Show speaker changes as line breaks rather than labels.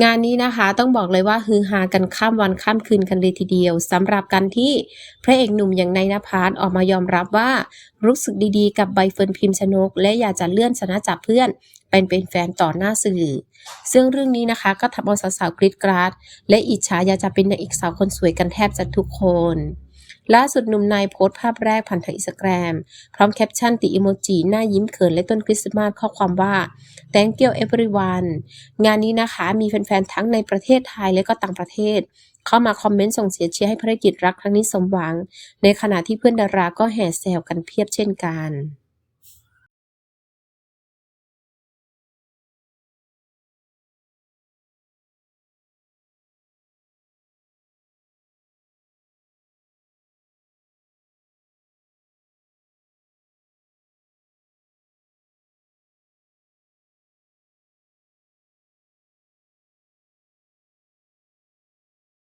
งานนี้นะคะต้องบอกเลยว่าฮือฮากันข้ามวันข้ามคืนกันเลยทีเดียวสำหรับการที่พระเอกหนุ่มอย่างนายนภัสออกมายอมรับว่ารู้สึกดีๆ กับใบเฟิร์นพิมพ์ชนก และอยากจะเลื่อนชนะจับเพื่อนเป็นเป็นแฟนต่อหน้าสื่อ ซึ่งเรื่องนี้นะคะก็ทำเอาสาวๆกรีดกราดและอิจฉาอยากจะเป็นนางเอกสาวคนสวยกันแทบจะทุกคน ล่าสุดหนุ่มนายโพสต์ภาพแรกผ่านทางอินสตาแกรมพร้อมแคปชั่นติอิโมจิหน้ายิ้มเขินและต้นคริสต์มาสข้อความว่า thank you everyone งานนี้นะคะมีแฟนๆ ทั้งในประเทศไทยและก็ต่างประเทศ เข้ามาคอมเมนต์ส่งเสียเชียร์ให้ภารกิจรักครั้งนี้สมหวัง ในขณะที่เพื่อนดาราก็แห่แซวกันเพียบเช่นกัน